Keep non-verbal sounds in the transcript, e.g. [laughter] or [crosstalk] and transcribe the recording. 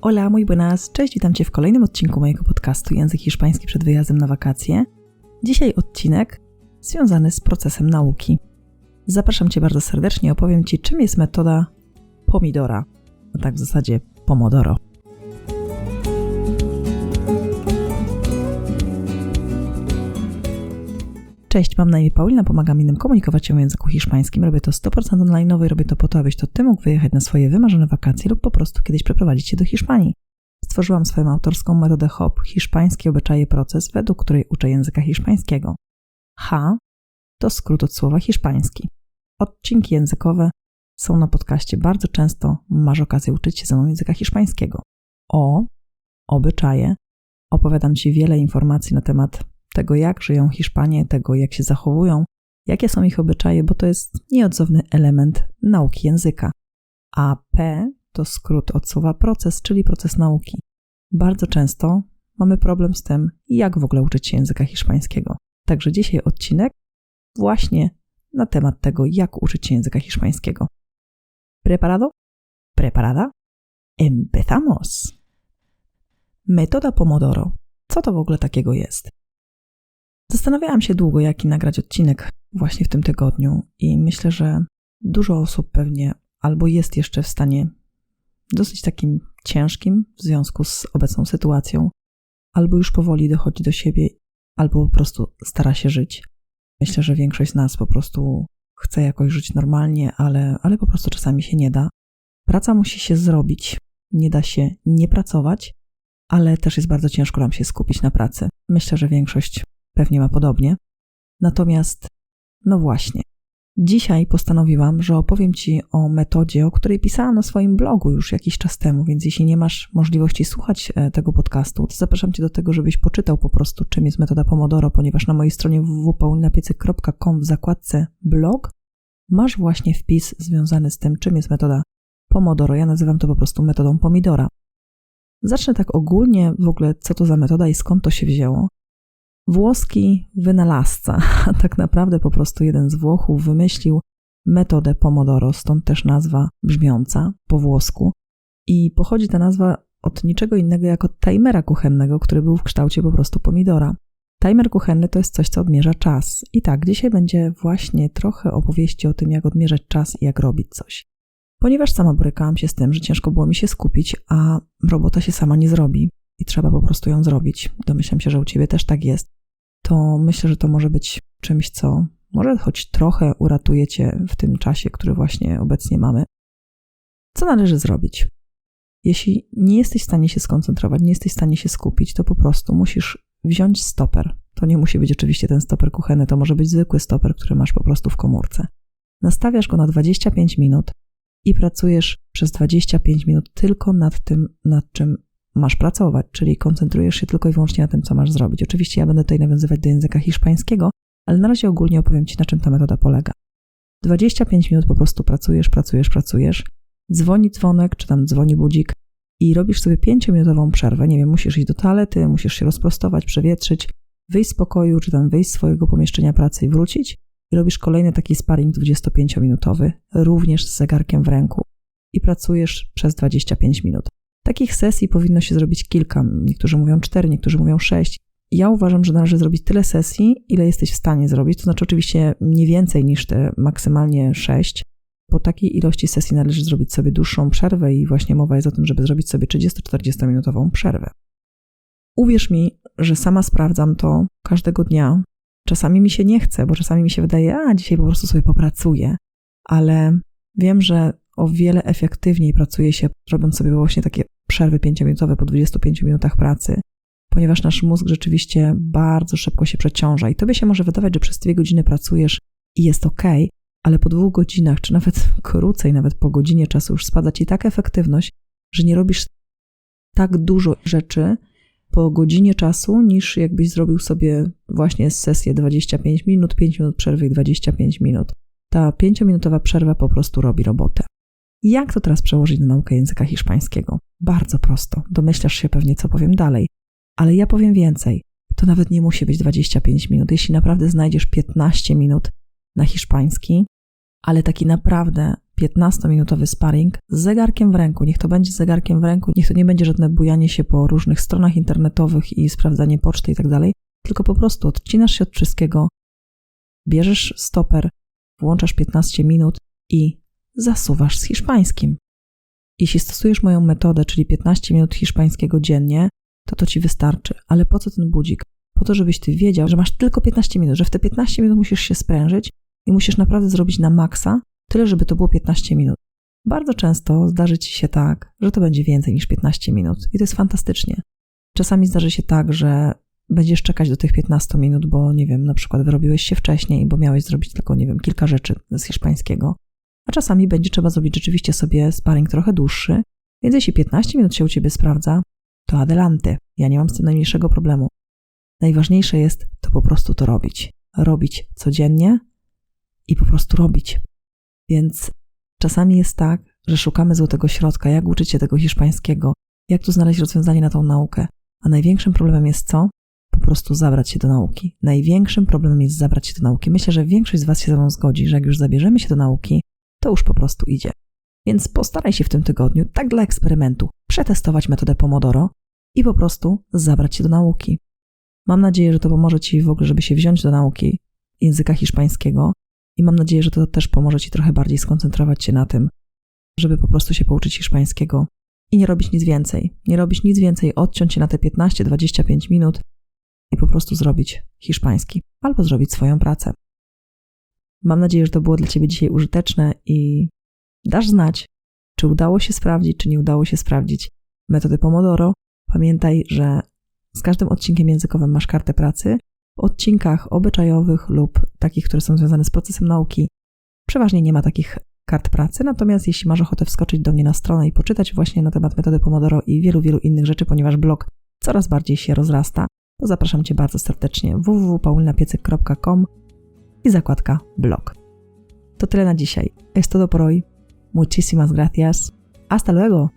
Hola, muy buenas. Cześć, witam Cię w kolejnym odcinku mojego podcastu Język Hiszpański przed wyjazdem na wakacje. Dzisiaj odcinek związany z procesem nauki. Zapraszam Cię bardzo serdecznie, opowiem Ci, czym jest metoda pomidora, a tak w zasadzie pomodoro. Cześć, mam na imię Paulina, pomagam innym komunikować się w języku hiszpańskim. Robię to 100% online i robię to po to, abyś to Ty mógł wyjechać na swoje wymarzone wakacje lub po prostu kiedyś przeprowadzić się do Hiszpanii. Stworzyłam swoją autorską metodę HOP, hiszpański obyczaje proces, według której uczę języka hiszpańskiego. H to skrót od słowa hiszpański. Odcinki językowe są na podcaście bardzo często, masz okazję uczyć się ze mną języka hiszpańskiego. O obyczaje. Opowiadam Ci wiele informacji na temat tego, jak żyją Hiszpanie, tego, jak się zachowują, jakie są ich obyczaje, bo to jest nieodzowny element nauki języka. A P to skrót od słowa proces, czyli proces nauki. Bardzo często mamy problem z tym, jak w ogóle uczyć się języka hiszpańskiego. Także dzisiaj odcinek właśnie na temat tego, jak uczyć się języka hiszpańskiego. Preparado? Preparada? Empezamos! Metoda Pomodoro. Co to w ogóle takiego jest? Zastanawiałam się długo, jaki nagrać odcinek właśnie w tym tygodniu, i myślę, że dużo osób pewnie albo jest jeszcze w stanie dosyć takim ciężkim w związku z obecną sytuacją, albo już powoli dochodzi do siebie, albo po prostu stara się żyć. Myślę, że większość z nas po prostu chce jakoś żyć normalnie, ale, ale po prostu czasami się nie da. Praca musi się zrobić, nie da się nie pracować, ale też jest bardzo ciężko nam się skupić na pracy. Myślę, że większość pewnie ma podobnie. Natomiast, no właśnie, dzisiaj postanowiłam, że opowiem Ci o metodzie, o której pisałam na swoim blogu już jakiś czas temu, więc jeśli nie masz możliwości słuchać e, tego podcastu, to zapraszam Cię do tego, żebyś poczytał po prostu, czym jest metoda Pomodoro, ponieważ na mojej stronie www.paulinapiecyk.com w zakładce blog masz właśnie wpis związany z tym, czym jest metoda Pomodoro. Ja nazywam to po prostu metodą pomidora. Zacznę tak ogólnie w ogóle, co to za metoda i skąd to się wzięło. Włoski wynalazca, [laughs] a tak naprawdę po prostu jeden z Włochów wymyślił metodę Pomodoro, stąd też nazwa brzmiąca po włosku. I pochodzi ta nazwa od niczego innego jak od timera kuchennego, który był w kształcie po prostu pomidora. Timer kuchenny to jest coś, co odmierza czas. I tak, dzisiaj będzie właśnie trochę opowieści o tym, jak odmierzać czas i jak robić coś. Ponieważ sama borykałam się z tym, że ciężko było mi się skupić, a robota się sama nie zrobi i trzeba po prostu ją zrobić. Domyślam się, że u ciebie też tak jest to myślę, że to może być czymś, co może choć trochę uratuje cię w tym czasie, który właśnie obecnie mamy. Co należy zrobić? Jeśli nie jesteś w stanie się skoncentrować, nie jesteś w stanie się skupić, to po prostu musisz wziąć stoper. To nie musi być oczywiście ten stoper kuchenny, to może być zwykły stoper, który masz po prostu w komórce. Nastawiasz go na 25 minut i pracujesz przez 25 minut tylko nad tym, nad czym masz pracować, czyli koncentrujesz się tylko i wyłącznie na tym, co masz zrobić. Oczywiście ja będę tutaj nawiązywać do języka hiszpańskiego, ale na razie ogólnie opowiem Ci, na czym ta metoda polega. 25 minut po prostu pracujesz, pracujesz, pracujesz, dzwoni dzwonek, czy tam dzwoni budzik i robisz sobie 5-minutową przerwę. Nie wiem, musisz iść do toalety, musisz się rozprostować, przewietrzyć, wyjść z pokoju, czy tam wyjść z swojego pomieszczenia pracy i wrócić. I robisz kolejny taki sparring 25-minutowy, również z zegarkiem w ręku. I pracujesz przez 25 minut. Takich sesji powinno się zrobić kilka. Niektórzy mówią cztery, niektórzy mówią sześć. Ja uważam, że należy zrobić tyle sesji, ile jesteś w stanie zrobić, to znaczy oczywiście nie więcej niż te maksymalnie sześć. Po takiej ilości sesji należy zrobić sobie dłuższą przerwę i właśnie mowa jest o tym, żeby zrobić sobie 30-40 minutową przerwę. Uwierz mi, że sama sprawdzam to każdego dnia. Czasami mi się nie chce, bo czasami mi się wydaje, a dzisiaj po prostu sobie popracuję, ale wiem, że o wiele efektywniej pracuje się, robiąc sobie właśnie takie przerwy 5-minutowe po 25 minutach pracy, ponieważ nasz mózg rzeczywiście bardzo szybko się przeciąża i tobie się może wydawać, że przez dwie godziny pracujesz i jest ok, ale po dwóch godzinach, czy nawet [laughs] krócej, nawet po godzinie czasu już spada ci taka efektywność, że nie robisz tak dużo rzeczy po godzinie czasu, niż jakbyś zrobił sobie właśnie sesję 25 minut, 5 minut przerwy i 25 minut. Ta 5-minutowa przerwa po prostu robi robotę. Jak to teraz przełożyć na naukę języka hiszpańskiego? Bardzo prosto. Domyślasz się pewnie, co powiem dalej. Ale ja powiem więcej. To nawet nie musi być 25 minut. Jeśli naprawdę znajdziesz 15 minut na hiszpański, ale taki naprawdę 15-minutowy sparring z zegarkiem w ręku. Niech to będzie z zegarkiem w ręku, niech to nie będzie żadne bujanie się po różnych stronach internetowych i sprawdzanie poczty i tak dalej, tylko po prostu odcinasz się od wszystkiego, bierzesz stoper, włączasz 15 minut i zasuwasz z hiszpańskim. Jeśli stosujesz moją metodę, czyli 15 minut hiszpańskiego dziennie, to to ci wystarczy. Ale po co ten budzik? Po to, żebyś ty wiedział, że masz tylko 15 minut, że w te 15 minut musisz się sprężyć i musisz naprawdę zrobić na maksa tyle, żeby to było 15 minut. Bardzo często zdarzy ci się tak, że to będzie więcej niż 15 minut i to jest fantastycznie. Czasami zdarzy się tak, że będziesz czekać do tych 15 minut, bo nie wiem, na przykład wyrobiłeś się wcześniej, bo miałeś zrobić tylko, nie wiem, kilka rzeczy z hiszpańskiego. A czasami będzie trzeba zrobić rzeczywiście sobie sparring trochę dłuższy, więc jeśli 15 minut się u ciebie sprawdza, to adelante. Ja nie mam z tym najmniejszego problemu. Najważniejsze jest to po prostu to robić. Robić codziennie i po prostu robić. Więc czasami jest tak, że szukamy złotego środka, jak uczyć się tego hiszpańskiego, jak tu znaleźć rozwiązanie na tą naukę. A największym problemem jest co? Po prostu zabrać się do nauki. Największym problemem jest zabrać się do nauki. Myślę, że większość z Was się ze mną zgodzi, że jak już zabierzemy się do nauki, to już po prostu idzie. Więc postaraj się w tym tygodniu, tak dla eksperymentu, przetestować metodę Pomodoro i po prostu zabrać się do nauki. Mam nadzieję, że to pomoże Ci w ogóle, żeby się wziąć do nauki języka hiszpańskiego i mam nadzieję, że to też pomoże Ci trochę bardziej skoncentrować się na tym, żeby po prostu się pouczyć hiszpańskiego i nie robić nic więcej. Nie robić nic więcej, odciąć się na te 15-25 minut i po prostu zrobić hiszpański albo zrobić swoją pracę. Mam nadzieję, że to było dla Ciebie dzisiaj użyteczne i dasz znać, czy udało się sprawdzić, czy nie udało się sprawdzić metody Pomodoro. Pamiętaj, że z każdym odcinkiem językowym masz kartę pracy. W odcinkach obyczajowych lub takich, które są związane z procesem nauki, przeważnie nie ma takich kart pracy, natomiast jeśli masz ochotę wskoczyć do mnie na stronę i poczytać właśnie na temat metody Pomodoro i wielu, wielu innych rzeczy, ponieważ blog coraz bardziej się rozrasta, to zapraszam Cię bardzo serdecznie www.paulinapiecek.com i zakładka blog. To tyle na dzisiaj. Jest to do por hoy. Muchísimas gracias. Hasta luego.